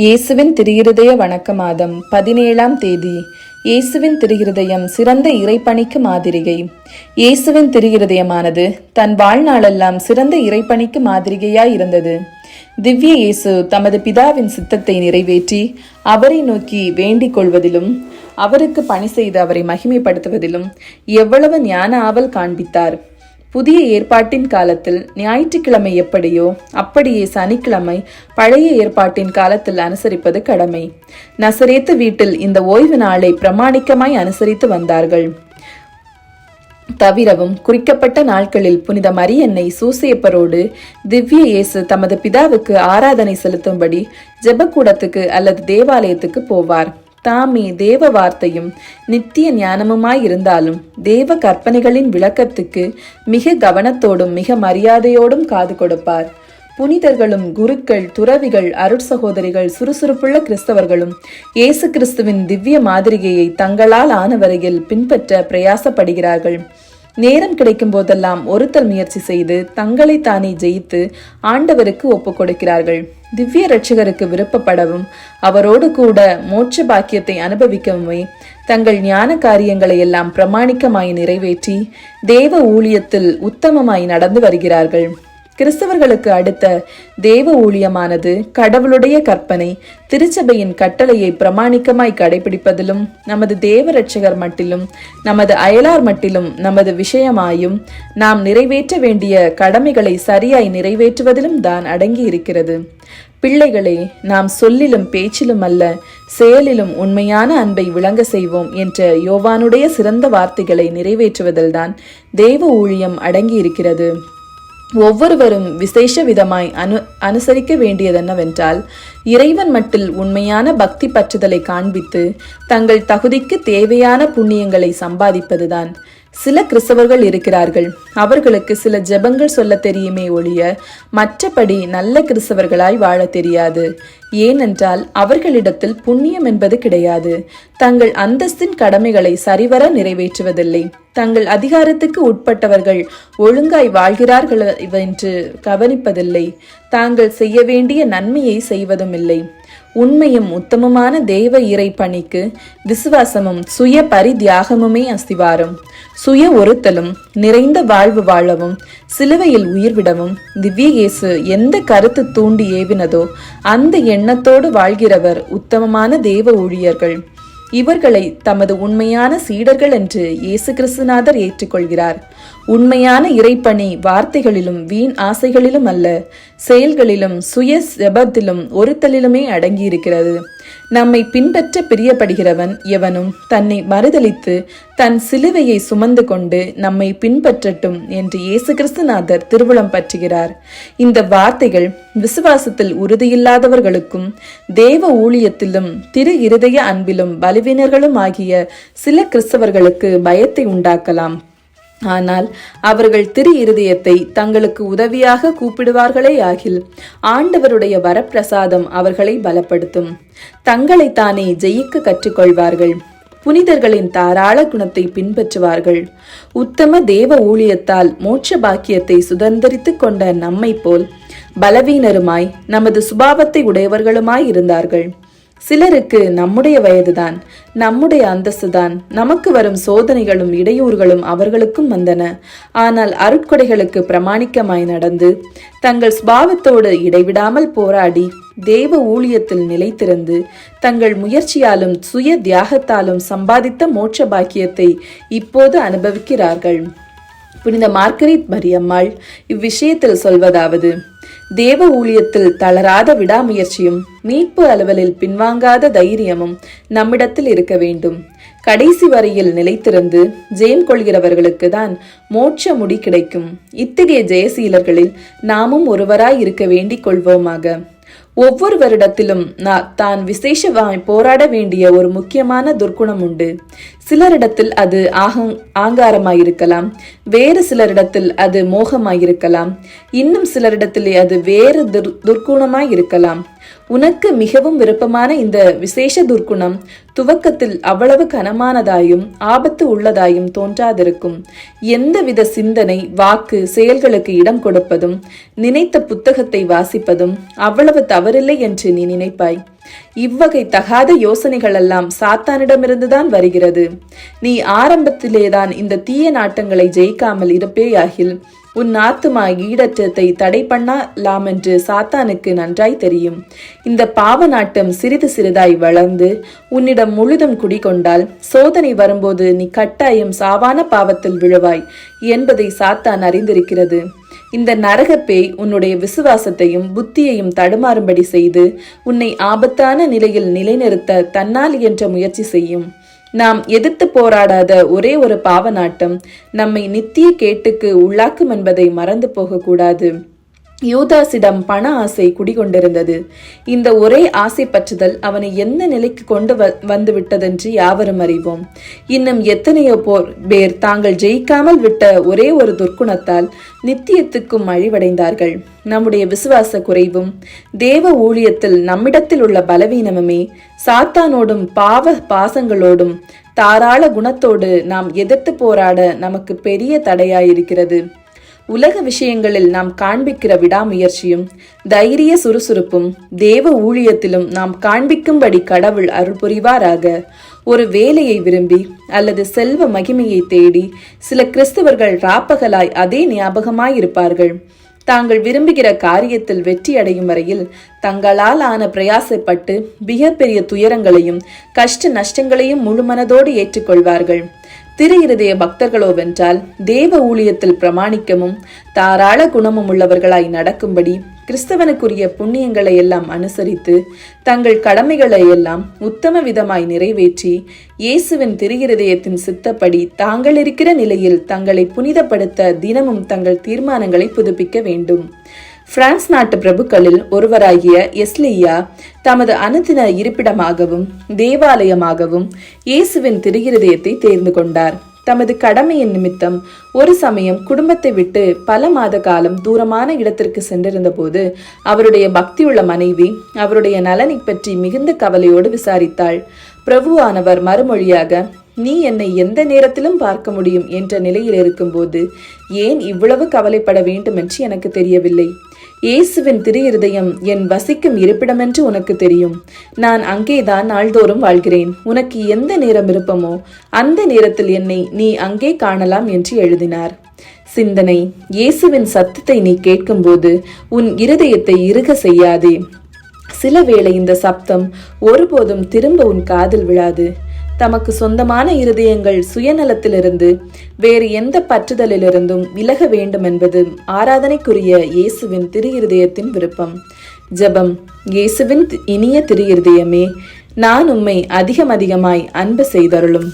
இயேசுவின் திருஹிருதய வணக்க மாதம் பதினேழாம் தேதி. இயேசுவின் திருஹிருதயம் சிறந்த இறைப்பணிக்கு மாதிரிகை. இயேசுவின் திருஹிருதயமானது தன் வாழ்நாளெல்லாம் சிறந்த இறைப்பணிக்கு மாதிரிகையாய் இருந்தது திவ்ய இயேசு தமது பிதாவின் சித்தத்தை நிறைவேற்றி அவரை நோக்கி வேண்டிக் கொள்வதிலும் அவருக்கு பணி செய்து அவரை மகிமைப்படுத்துவதிலும் எவ்வளவு ஞான ஆவல் காண்பித்தார். புதிய ஏற்பாட்டின் காலத்தில் ஞாயிற்றுக்கிழமை எப்படியோ அப்படியே சனிக்கிழமை பழைய ஏற்பாட்டின் காலத்தில் அனுசரிப்பது கடமை. நசரேத்து வீட்டில் இந்த ஓய்வு நாளை பிரமாணிக்கமாய் அனுசரித்து வந்தார்கள். தவிரவும் குறிக்கப்பட்ட நாட்களில் புனித மரியன்னை சூசியப்பரோடு திவ்ய இயேசு தமது பிதாவுக்கு ஆராதனை செலுத்தும்படி ஜெபக்கூடத்துக்கு அல்லது தேவாலயத்துக்கு போவார். தாமே தேவ வார்த்தையும் நித்திய ஞானமுமாய் இருந்தாலும் தேவ கற்பனைகளின் விளக்கத்துக்கு மிக கவனத்தோடும் மிக மரியாதையோடும் காது கொடுப்பார். புனிதர்களும் குருக்கள் துறவிகள் அருட்சகோதரிகள் சுறுசுறுப்புள்ள கிறிஸ்தவர்களும் இயேசு கிறிஸ்துவின் திவ்ய மாதிரிகையை தங்களால் ஆன வரையில் பின்பற்ற பிரயாசப்படுகிறார்கள். நேரம் கிடைக்கும் போதெல்லாம் ஒருத்தல் முயற்சி செய்து தங்களை தானே ஜெயித்து ஆண்டவருக்கு ஒப்புக் கொடுக்கிறார்கள் திவ்ய ரட்சகருக்கு விருப்பப்படவும் அவரோடு கூட மோட்ச பாக்கியத்தை அனுபவிக்கவுமே தங்கள் ஞான காரியங்களை எல்லாம் பிரமாணிக்கமாய் நிறைவேற்றி தேவ ஊழியத்தில் உத்தமமாய் நடந்து வருகிறார்கள். கிறிஸ்தவர்களுக்கு அடுத்த தேவ ஊழியமானது கடவுளுடைய கற்பனை திருச்சபையின் கட்டளையை பிரமாணிக்கமாய் கடைபிடிப்பதிலும் நமது தேவ ரட்சகர் மட்டிலும் நமது அயலார் மட்டிலும் நமது விஷயமாயும் நாம் நிறைவேற்ற வேண்டிய கடமைகளை சரியாய் நிறைவேற்றுவதிலும் தான் அடங்கி இருக்கிறது பிள்ளைகளே நாம் சொல்லிலும் பேச்சிலும் அல்ல செயலிலும் உண்மையான அன்பை விளங்க செய்வோம் என்ற யோவானுடைய சிறந்த வார்த்தைகளை நிறைவேற்றுவதில்தான் தேவ ஊழியம் அடங்கி இருக்கிறது ஒவ்வொருவரும் விசேஷ விதமாய் அனு அனுசரிக்க வேண்டியதென்னவென்றால் இறைவன் மட்டில் உண்மையான பக்தி பற்றுதலை காண்பித்து தங்கள் தகுதிக்கு தேவையான புண்ணியங்களை சம்பாதிப்பதுதான். சில கிறிஸ்தவர்கள் இருக்கிறார்கள். அவர்களுக்கு சில ஜெபங்கள் சொல்ல தெரியுமே ஒழிய மற்றபடி நல்ல கிறிஸ்தவர்களாய் வாழ தெரியாது. ஏனென்றால் அவர்களிடத்தில் புண்ணியம் என்பது கிடையாது. தங்கள் அந்தஸ்தின் கடமைகளை சரிவர நிறைவேற்றுவதில்லை. தங்கள் அதிகாரத்துக்கு உட்பட்டவர்கள் ஒழுங்காய் வாழ்கிறார்கள் என்று கவனிப்பதில்லை. தாங்கள் செய்ய வேண்டிய நன்மையை செய்வதும் இல்லை உண்மையும் உத்தமமான தெய்வ இறை பணிக்கு விசுவாசமும் சுய பரிதியாகமுமே அஸ்திவாரம். சுய ஒருத்தலும் நிறைந்த வாழ்வு வாழவும் சிலுவையில் உயிர்விடவும் திவ்ய இயேசு எந்த கருத்து தூண்டி ஏவினதோ அந்த எண்ணத்தோடு வாழ்கிறவர் உத்தமமான தெய்வ ஊழியர்கள். இவர்களை தமது உண்மையான சீடர்கள் என்று இயேசு கிறிஸ்துநாதர் ஏற்றுக்கொள்கிறார். உண்மையான இறைப்பணி வார்த்தைகளிலும் வீண் ஆசைகளிலும் அல்ல செயல்களிலும் சுய செபத்திலும் ஒருத்தலிலுமே அடங்கியிருக்கிறது. நம்மை பின்பற்ற பிரியப்படுகிறவன் எவனும் தன்னை மறுதளித்து தன் சிலுவையை சுமந்து கொண்டு நம்மை பின்பற்றட்டும் என்று இயேசு கிறிஸ்துநாதர் திருவுளம் பற்றுகிறார். இந்த வார்த்தைகள் விசுவாசத்தில் உறுதியில்லாதவர்களுக்கும் தேவ ஊழியத்திலும் திரு இருதய அன்பிலும் பலவீனர்களும் ஆகிய சில கிறிஸ்தவர்களுக்கு பயத்தை உண்டாக்கலாம். ஆனால் அவர்கள் திரு இருதயத்தை தங்களுக்கு உதவியாக கூப்பிடுவார்களே ஆகில் ஆண்டவருடைய வரப்பிரசாதம் அவர்களை பலப்படுத்தும். தங்களை தானே ஜெயிக்க கற்றுக்கொள்வார்கள். புனிதர்களின் தாராள குணத்தை பின்பற்றுவார்கள். உத்தம தேவ ஊழியத்தால் மோட்ச பாக்கியத்தை சுதந்திரித்துக் கொண்ட நம்மை போல் பலவீனருமாய் நமது சுபாவத்தை உடையவர்களுமாய் இருந்தார்கள். சிலருக்கு நம்முடைய வயதுதான் நம்முடைய அந்தஸ்துதான் நமக்கு வரும் சோதனைகளும் இடையூறுகளும் அவர்களுக்கும் வந்தன. ஆனால் அருட்கொடைகளுக்கு பிரமாணிக்கமாய் நடந்து தங்கள் ஸ்பாவத்தோடு இடைவிடாமல் போராடி தேவ ஊழியத்தில் நிலைத்திருந்து தங்கள் முயற்சியாலும் சுய தியாகத்தாலும் சம்பாதித்த மோட்ச பாக்கியத்தை இப்போது அனுபவிக்கிறார்கள். புனித மார்கரித் மரியம்மாள் இவ்விஷயத்தில் சொல்வதாவது தேவ ஊழியத்தில் தளராத விடாமுயற்சியும் மீட்பு அலுவலில் பின்வாங்காத தைரியமும் நம்மிடத்தில் இருக்க வேண்டும். கடைசி வரையில் நிலைத்திருந்து ஜெயம் கொள்கிறவர்களுக்கு தான் மோட்ச முடி கிடைக்கும். இத்தகைய ஜெயசீலர்களில் நாமும் ஒருவராய் இருக்க வேண்டிக் கொள்வோமாக. ஒவ்வொரு வருடத்திலும் தான் விசேஷமாய் போராட வேண்டிய ஒரு முக்கியமான துர்க்குணம் உண்டு. சிலரிடத்தில் அது ஆகங் ஆங்காரமாயிருக்கலாம். வேறு சிலரிடத்தில் அது மோகமாயிருக்கலாம். இன்னும் சிலரிடத்திலே அது வேறு துர் துர்க்குணமாயிருக்கலாம். உனக்கு மிகவும் விருப்பமான இந்த விசேஷ துர்க்குணம் துவக்கத்தில் அவ்வளவு கனமானதாயும் ஆபத்து உள்ளதாயும் தோன்றாதிருக்கும். எந்தவித சிந்தனை வாக்கு செயல்களுக்கு இடம் கொடுப்பதும் நினைத்த புத்தகத்தை வாசிப்பதும் அவ்வளவு தவறில்லை என்று நீ நினைப்பாய். இவ்வகை தகாத யோசனைகளெல்லாம் சாத்தானிடமிருந்துதான் வருகிறது. நீ ஆரம்பத்திலேதான் இந்த தீய நாட்டங்களை ஜெயிக்காமல் இருப்பேயாகில் உன் ஆத்துமா ஈடற்றத்தை தடை பண்ணலாம் என்று சாத்தானுக்கு நன்றாய் தெரியும். இந்த பாவ நாட்டம் சிறிது சிறிதாய் வளர்ந்து உன்னிடம் முழுதும் குடிகொண்டால் சோதனை வரும்போது நீ கட்டாயம் சாவான பாவத்தில் விழுவாய் என்பதை சாத்தான் அறிந்திருக்கிறது. இந்த நரக பேய் உன்னுடைய விசுவாசத்தையும் புத்தியையும் தடுமாறும்படி செய்து உன்னை ஆபத்தான நிலையில் நிலைநிறுத்த தன்னால் என்ற முயற்சி செய்யும். நாம் எதிர்த்து போராடாத ஒரே ஒரு பாவ நாட்டம் நம்மை நித்திய கேட்டுக்கு உள்ளாக்கும் என்பதை மறந்து போகக்கூடாது. யூதாசிடம் பண ஆசை குடிகொண்டிருந்தது. இந்த ஒரே ஆசை பற்றுதல் அவனை எந்த நிலைக்கு கொண்டு வ வந்து விட்டதென்று யாவரும் அறிவோம். இன்னும் எத்தனையோ போர் பேர் தாங்கள் ஜெயிக்காமல் விட்ட ஒரே ஒரு துர்க்குணத்தால் நித்தியத்துக்கும் அழிவடைந்தார்கள். நம்முடைய விசுவாச குறைவும் தேவ ஊழியத்தில் நம்மிடத்தில் உள்ள பலவீனமுமே சாத்தானோடும் பாவ பாசங்களோடும் தாராள குணத்தோடு நாம் எதிர்த்து போராட நமக்கு பெரிய தடையாயிருக்கிறது. உலக விஷயங்களில் நாம் காண்பிக்கிற விடாமுயற்சியும் தைரிய சுறுசுறுப்பும் தேவ ஊழியத்திலும் நாம் காண்பிக்கும்படி கடவுள் அருள் புரிவாராக ஒரு வேலையை விரும்பி அல்லது செல்வ மகிமையை தேடி சில கிறிஸ்தவர்கள் ராப்பகலாய் அதே ஞாபகமாயிருப்பார்கள். தாங்கள் விரும்புகிற காரியத்தில் வெற்றி அடையும் வரையில் தங்களால் ஆன பிரயாசப்பட்டு மிகப்பெரிய துயரங்களையும் கஷ்ட நஷ்டங்களையும் முழுமனதோடு ஏற்றுக்கொள்வார்கள். திரு இருதய பக்தர்களோவென்றால் தேவ ஊழியத்தில் பிரமாணிக்கமும் தாராள குணமும் உள்ளவர்களாய் நடக்கும்படி கிறிஸ்தவனுக்குரிய புண்ணியங்களை எல்லாம் அனுசரித்து தங்கள் கடமைகளை எல்லாம் உத்தம விதமாய் நிறைவேற்றி இயேசுவின் திருகிருதயத்தின் சித்தப்படி தாங்கள் இருக்கிற நிலையில் தங்களை புனிதப்படுத்த தினமும் தங்கள் தீர்மானங்களை புதுப்பிக்க வேண்டும். பிரான்ஸ் நாட்டு பிரபுக்களில் ஒருவராகிய எஸ்லியா தமது அனுதின இருப்பிடமாகவும் தேவாலயமாகவும் இயேசுவின் திருகிருதயத்தை தேர்ந்து கொண்டார். தமது கடமையின் நிமித்தம் ஒரு சமயம் குடும்பத்தை விட்டு பல மாத காலம் தூரமான இடத்திற்கு சென்றிருந்த போது அவருடைய பக்தியுள்ள மனைவி அவருடைய நலனை பற்றி மிகுந்த கவலையோடு விசாரித்தாள். பிரபுவானவர் மறுமொழியாக நீ என்னை எந்த நேரத்திலும் பார்க்க முடியும் என்ற நிலையில் இருக்கும்போது ஏன் இவ்வளவு கவலைப்பட வேண்டும் என்று எனக்கு தெரியவில்லை. இயேசுவின் திரு இருதயம் என் வசிக்கும் இருப்பிடமென்று உனக்கு தெரியும். நான் அங்கேதான் நாள்தோறும் வாழ்கிறேன். உனக்கு எந்த நேரம் விருப்பமோ அந்த நேரத்தில் என்னை நீ அங்கே காணலாம் என்று எழுதினார். சிந்தனை இயேசுவின் சத்தத்தை நீ கேட்கும்போது உன் இருதயத்தை இறுக செய்யாதே. சில வேளை இந்த சப்தம் ஒருபோதும் திரும்ப உன் காதில் விழாது. தமக்கு சொந்தமான இருதயங்கள் சுயநலத்திலிருந்து வேறு எந்த பற்றுதலிலிருந்தும் விலக வேண்டும் என்பது ஆராதனைக்குரிய இயேசுவின் திரு இருதயத்தின் விருப்பம். ஜெபம் இயேசுவின் இனிய திரு இருதயமே நான் உம்மை அதிகம் அதிகமாய் அன்பு செய்தருளும்.